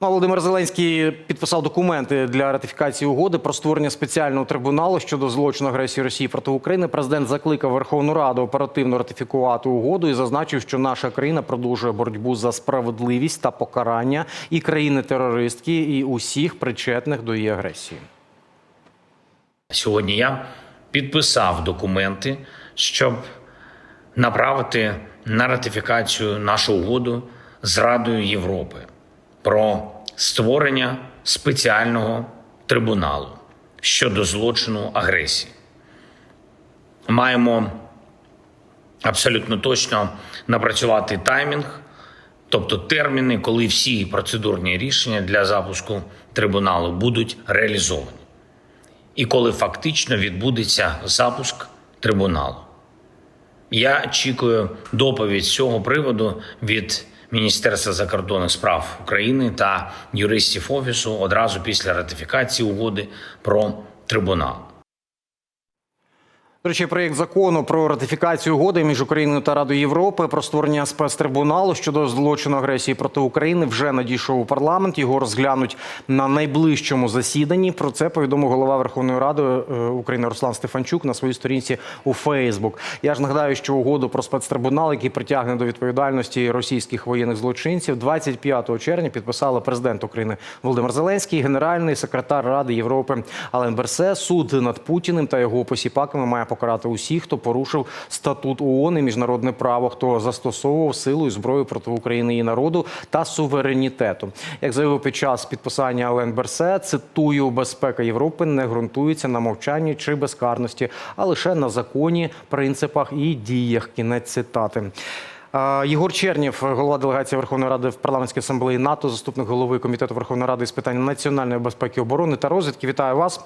Ну, Володимир Зеленський підписав документи для ратифікації угоди про створення спеціального трибуналу щодо злочину агресії Росії проти України. Президент закликав Верховну Раду оперативно ратифікувати угоду і зазначив, що наша країна продовжує боротьбу за справедливість та покарання і країни-терористки, і усіх причетних до її агресії. Сьогодні я підписав документи, щоб направити на ратифікацію нашу угоду з Радою Європи про створення спеціального трибуналу щодо злочину агресії. Маємо абсолютно точно напрацювати таймінг, тобто терміни, коли всі процедурні рішення для запуску трибуналу будуть реалізовані і коли фактично відбудеться запуск трибуналу. Я очікую доповідь з цього приводу від Міністерства закордонних справ України та юристів офісу одразу після ратифікації угоди про трибунал. Речі, проєкт закону про ратифікацію угоди між Україною та Радою Європи про створення спецтрибуналу щодо злочину агресії проти України вже надійшов у парламент. Його розглянуть на найближчому засіданні. Про це повідомив голова Верховної Ради е, України Руслан Стефанчук на своїй сторінці у Фейсбук. Я ж нагадаю, що угоду про спецтрибунал, який притягне до відповідальності російських воєнних злочинців, 25 червня підписали президент України Володимир Зеленський, генеральний секретар Ради Європи Ален Берсе. Суд над Путіним та його посіпаками має покарати усіх, хто порушив статут ООН і міжнародне право, хто застосовував силу і зброю проти України і народу та суверенітету. Як заявив під час підписання Ален Берсе, цитую, безпека Європи не ґрунтується на мовчанні чи безкарності, а лише на законі, принципах і діях. Кінець цитати. Єгор Чернєв, голова делегації Верховної Ради в парламентській асамблеї НАТО, заступник голови комітету Верховної Ради з питань національної безпеки, оборони та розвідки. Вітаю вас.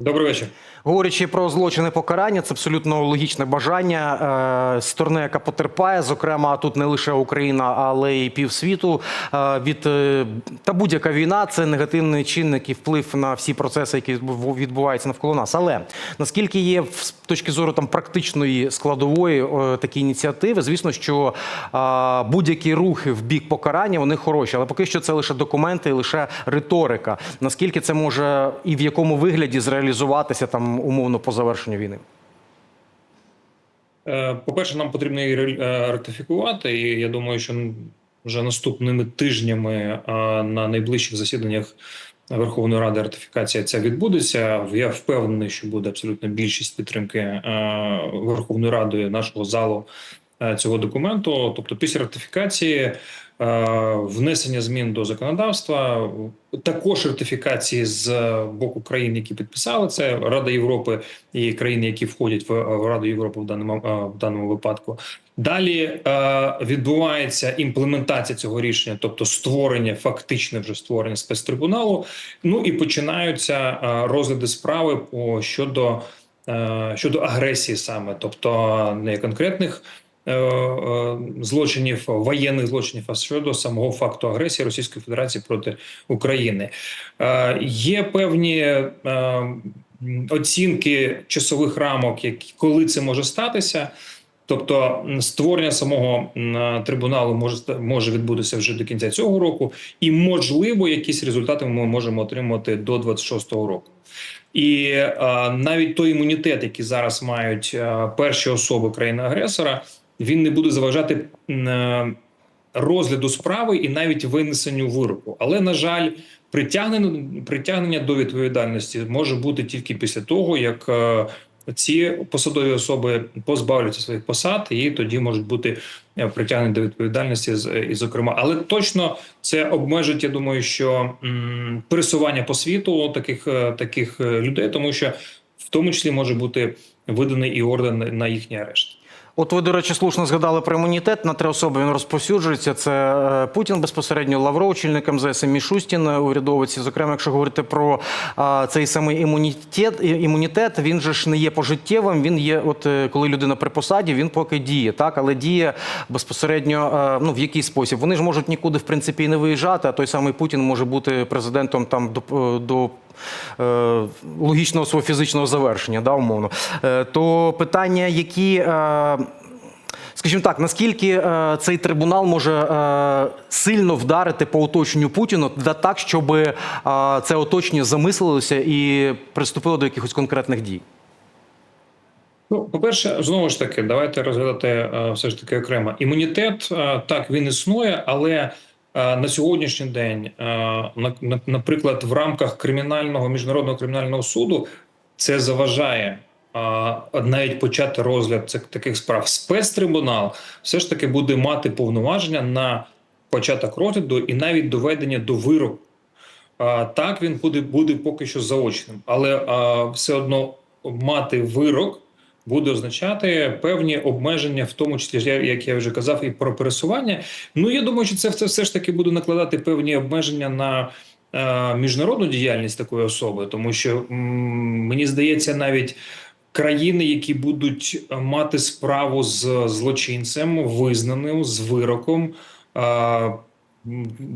Добрий вечір. Говорячи про злочини покарання, це абсолютно логічне бажання е, сторони, яка потерпає, зокрема тут не лише Україна, але й півсвіту. Е, від е, та будь-яка війна це негативний чинник і вплив на всі процеси, які відбу- відбуваються навколо нас. Але наскільки є з точки зору там практичної складової е, такі ініціативи, звісно, що е, будь-які рухи в бік покарання вони хороші, але поки що це лише документи, лише риторика. Наскільки це може і в якому вигляді зреалізуватися там умовно по завершенню війни? Е, По-перше, нам потрібно її е, ратифікувати, і я думаю, що вже наступними тижнями е, на найближчих засіданнях Верховної Ради ратифікація ця відбудеться. Я впевнений, що буде абсолютно більшість підтримки Верховною Радою нашого залу цього документу. Тобто, після ратифікації внесення змін до законодавства, також ратифікації з боку країн, які підписали це Рада Європи і країни, які входять в, Раду Європи в даному е, в даному випадку. Далі е, відбувається імплементація цього рішення, тобто створення, фактичне вже створення спецтрибуналу. Ну і починаються е, розгляди справи щодо, е, щодо агресії, саме, тобто не конкретних. Е, е, Злочинів воєнних злочинів, а щодо самого факту агресії Російської Федерації проти України Е, є певні оцінки часових рамок, які коли це може статися. Тобто створення самого трибуналу може може відбутися вже до кінця цього року, і можливо, якісь результати ми можемо отримати до 26-го року. І е, навіть той імунітет, який зараз мають е, перші особи країни-агресора, він не буде заважати е, розгляду справи і навіть винесенню вироку. Але на жаль, притягнення притягнення до відповідальності може бути тільки після того, як е, ці посадові особи позбавляться своїх посад, і тоді можуть бути е, притягнені до відповідальності і зокрема, але точно це обмежить. Я думаю, що пересування по світу таких таких людей, тому що в тому числі може бути виданий і орден на їхній арешт. От ви, до речі, слушно згадали про імунітет. На три особи він розповсюджується. Це е, Путін безпосередньо, Лавров, очільник МЗС, Мішустін, е, урядовиці. Зокрема, якщо говорити про а, цей самий імунітет, імунітет, він же ж не є пожиттєвим. Він є, от е, коли людина при посаді, він поки діє, так, але діє безпосередньо е, ну в який спосіб. Вони ж можуть нікуди в принципі і не виїжджати. А той самий Путін може бути президентом там до, до логічного свого фізичного завершення, да, умовно. Е, то питання, які. Е, Скажімо так, наскільки е, цей трибунал може е, сильно вдарити по оточенню Путіну, да так, щоб е, це оточення замислилося і приступило до якихось конкретних дій? Ну, по-перше, знову ж таки, давайте розглядати е, все ж таки окремо. Імунітет е, так він існує, але е, на сьогоднішній день, е, на- на- наприклад, в рамках кримінального міжнародного кримінального суду це заважає. е, Навіть почати розгляд цих таких справ спецтрибунал все ж таки буде мати повноваження на початок розгляду і навіть доведення до вироку. Так, він буде, буде поки що заочним, але все одно мати вирок буде означати певні обмеження, в тому числі, як я вже казав, і про пересування. Ну я думаю, що це, все ж таки буде накладати певні обмеження на е, міжнародну діяльність такої особи, тому що мені здається, навіть країни, які будуть е, мати справу з злочинцем, визнаним з вироком.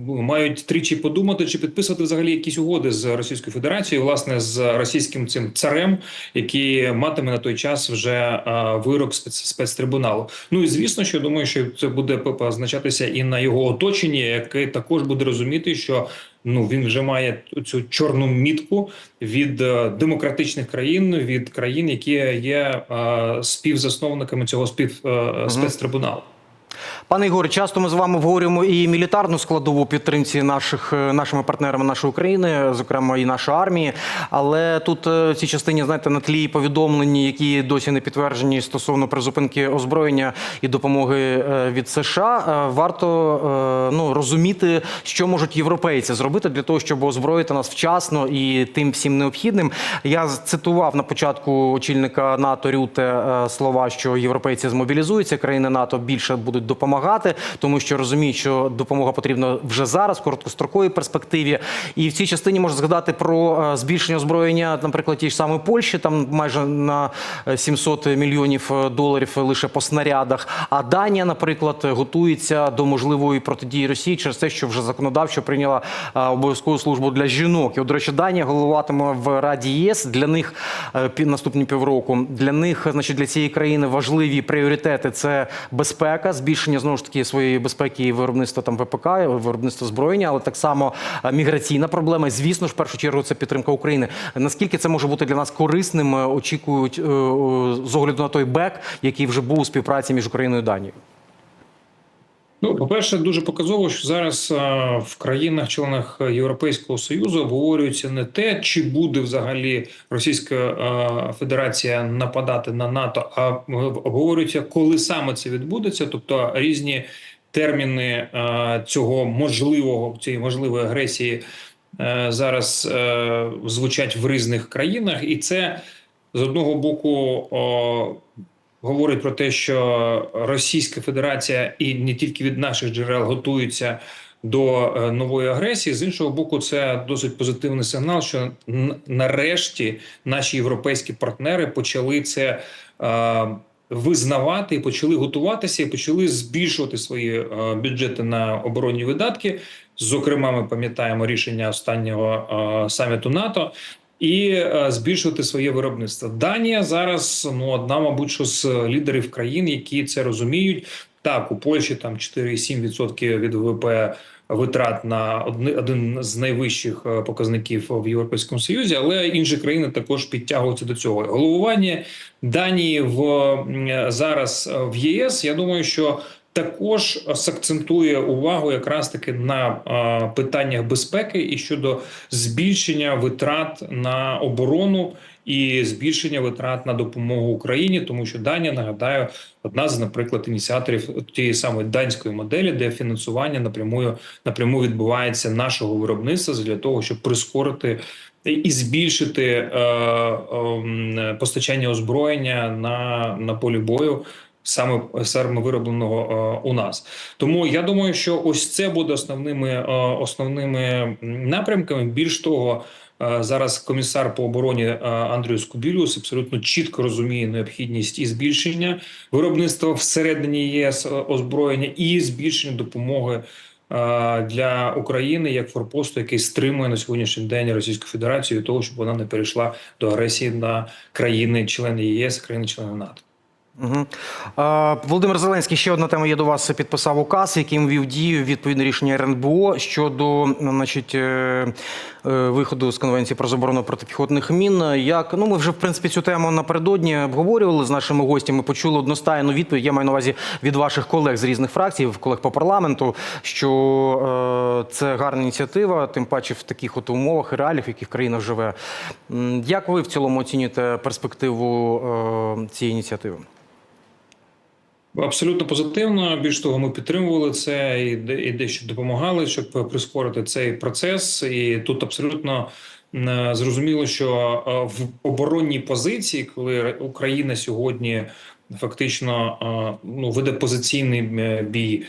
Мають тричі подумати, чи підписувати взагалі якісь угоди з Російською Федерацією, власне, з російським цим царем, який матиме на той час вже е, вирок спец, спецтрибуналу. Ну і звісно, що я думаю, що це буде позначатися і на його оточенні, яке також буде розуміти, що ну він вже має цю чорну мітку від е, демократичних країн, від країн, які є е, співзасновниками цього спів спецтрибуналу. Пане Ігоре, часто ми з вами обговорюємо і мілітарну складову підтримці наших е, нашими партнерами нашої України, зокрема і нашої армії. Але тут е, в цій частині, знаєте, на тлі повідомлень, які досі не підтверджені стосовно призупинки озброєння і допомоги е, від США, е, варто е, ну розуміти, що можуть європейці зробити для того, щоб озброїти нас вчасно і тим всім необхідним. Я цитував на початку очільника НАТО Рюте е, слова, що європейці змобілізуються, країни НАТО більше будуть допомагати, тому що розуміють, що допомога потрібна вже зараз, в короткостроковій перспективі. І в цій частині можна згадати про е, збільшення озброєння, наприклад, ті ж самої Польщі, там майже на е, 700 мільйонів е, доларів лише по снарядах. А Данія, наприклад, готується до можливої протидії Росії через те, що вже законодавчо прийняла е, обов'язкову службу для жінок. І, от, до речі, Данія головуватиме в Раді ЄС. Для них е, наступні півроку. Для них, значить, для цієї країни важливі пріоритети це безпека, збільшення знову ж таки своєї безпеки і виробництва там ВПК, виробництва зброєння, але так само е, міграційна проблема. Звісно ж, в першу чергу, це підтримка України. Наскільки це може бути для нас корисним? е, Очікують е, з огляду на той бек, який вже був у співпраці між Україною і Данією. Ну, по-перше, дуже показово, що зараз в країнах-членах Європейського Союзу обговорюється не те, чи буде взагалі Російська Федерація нападати на НАТО, а обговорюється, коли саме це відбудеться, тобто різні терміни цього можливого цієї можливої агресії е, зараз е, звучать в різних країнах, і це з одного боку. Говорить про те, що Російська Федерація і не тільки від наших джерел готується до е, нової агресії. З іншого боку, це досить позитивний сигнал, що нарешті наші європейські партнери почали це. е, Визнавати і почали готуватися, і почали збільшувати свої е, бюджети на оборонні видатки. Зокрема, ми пам'ятаємо рішення останнього саміту НАТО, і е, збільшувати своє виробництво. Данія зараз ну одна, мабуть, що з лідерів країн, які це розуміють. Так, у Польщі там 4,7% від ВВП витрат на один з найвищих е, показників в Європейському Союзі, але інші країни також підтягуються до цього. Головування Данії в зараз е, в ЄС. Я думаю, що також сакцентує увагу якраз таки на е, питаннях безпеки і щодо збільшення витрат на оборону і збільшення витрат на допомогу Україні, тому що Данія нагадаю одна з, наприклад, ініціаторів тієї самої данської моделі, де фінансування напрямую напряму відбувається нашого виробництва для того, щоб прискорити і збільшити е, е, постачання озброєння на, на полі бою. Саме саме виробленого е, у нас, тому я думаю, що ось це буде основними е, основними напрямками. Більш того, е, зараз комісар по обороні Андрій Скубіліус абсолютно чітко розуміє необхідність і збільшення виробництва всередині ЄС озброєння і збільшення допомоги. Для України як форпосту, який стримує на сьогоднішній день Російську Федерацію, того, щоб вона не перейшла до агресії на країни-члени ЄС, країни-члени НАТО. Угу. Володимир Зеленський ще одна тема є до вас. Підписав указ, яким ввів дію відповідне рішення РНБО щодо значить, е, е, виходу з конвенції про заборону протипіхотних мін. Як ну ми вже в принципі цю тему напередодні обговорювали з нашими гостями. Почули одностайну відповідь. Я маю на увазі від ваших колег з різних фракцій, колег по парламенту, що е, це гарна ініціатива, тим паче в таких от умовах і реаліях, в яких країна живе. Як ви в цілому оцінюєте перспективу е, цієї ініціативи? Абсолютно позитивно. Більш того, ми підтримували це і дещо допомагали, щоб прискорити цей процес. І тут абсолютно зрозуміло, що в оборонній позиції, коли Україна сьогодні фактично ну веде позиційний е, бій.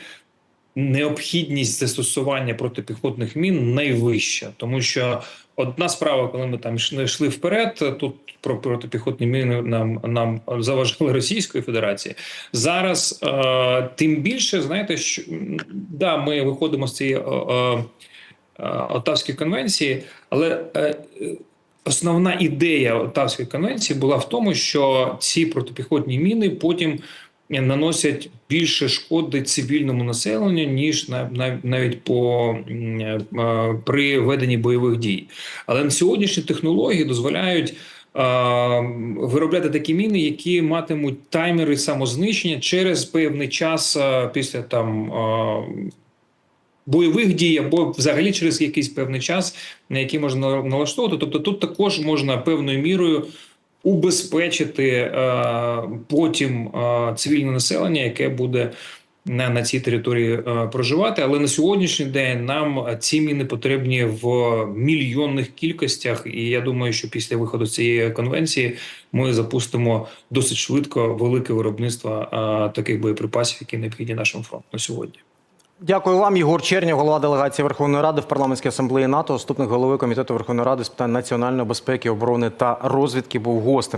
Необхідність застосування протипіхотних мін найвища, тому що одна справа, коли ми там йшли, вперед, тут про протипіхотні міни нам нам заважали Російської Федерації. Зараз е, тим більше, знаєте, що да, ми виходимо з цієї е, е, Отавської конвенції, але е, основна ідея Отавської конвенції була в тому, що ці протипіхотні міни потім наносять більше шкоди цивільному населенню, ніж на, на, навіть по е, при веденні бойових дій. Але на сьогоднішні технології дозволяють. Виробляти такі міни, які матимуть таймери самознищення через певний час після там бойових дій, або взагалі через якийсь певний час, на який можна налаштовувати. Тобто тут також можна певною мірою убезпечити е, потім е, цивільне населення, яке буде на, на цій території е, проживати. Але на сьогоднішній день нам ці міни потрібні в мільйонних кількостях. І я думаю, що після виходу цієї конвенції ми запустимо досить швидко велике виробництво е, таких боєприпасів, які необхідні нашому фронту на сьогодні. Дякую вам, Єгор Чернів, голова делегації Верховної Ради в парламентській асамблеї НАТО, заступник голови комітету Верховної Ради з питань національної безпеки, оборони та розвідки, був гостем.